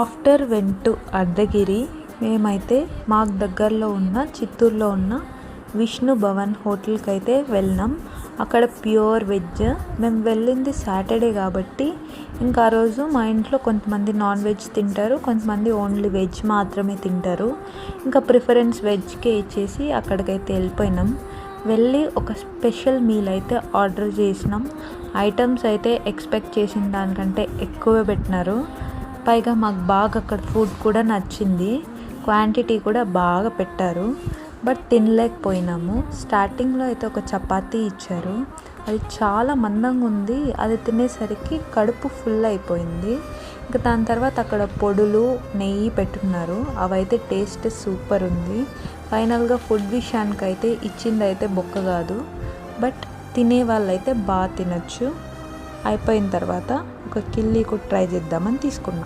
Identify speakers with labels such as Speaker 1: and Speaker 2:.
Speaker 1: After went to Ardhagiri మేమైతే మాకు దగ్గరలో ఉన్న చిత్తూరులో ఉన్న విష్ణు భవన్ హోటల్కి అయితే వెళ్ళినాం అక్కడ ప్యూర్ వెజ్. మేము వెళ్ళింది సాటర్డే కాబట్టి ఇంకా ఆ రోజు మా ఇంట్లో కొంతమంది నాన్ వెజ్ తింటారు కొంతమంది ఓన్లీ వెజ్ మాత్రమే తింటారు. ఇంకా ప్రిఫరెన్స్ వెజ్కే ఇచ్చేసి అక్కడికైతే వెళ్ళిపోయినాం. వెళ్ళి ఒక స్పెషల్ మీల్ అయితే ఆర్డర్ చేసినాం. ఐటమ్స్ అయితే ఎక్స్పెక్ట్ చేసిన దానికంటే ఎక్కువ పెట్టినారు. పైగా మాకు బాగా అక్కడ ఫుడ్ కూడా నచ్చింది. క్వాంటిటీ కూడా బాగా పెట్టారు. బట్ తినలేకపోయినాము. స్టార్టింగ్లో అయితే ఒక చపాతీ ఇచ్చారు. అది చాలా మందంగా ఉంది. అది తినేసరికి కడుపు ఫుల్ అయిపోయింది. ఇంకా దాని తర్వాత అక్కడ పొడులు నెయ్యి పెట్టున్నారు. అవైతే టేస్ట్ సూపర్ ఉంది. ఫైనల్గా ఫుడ్ విషయానికి అయితే ఇచ్చింది అయితే బొక్క కాదు. బట్ తినే వాళ్ళైతే బాగా తినచ్చు. అయిపోయిన తర్వాత ఒక కిల్లీకు కూడా ట్రై చేద్దామని తీసుకున్నాం.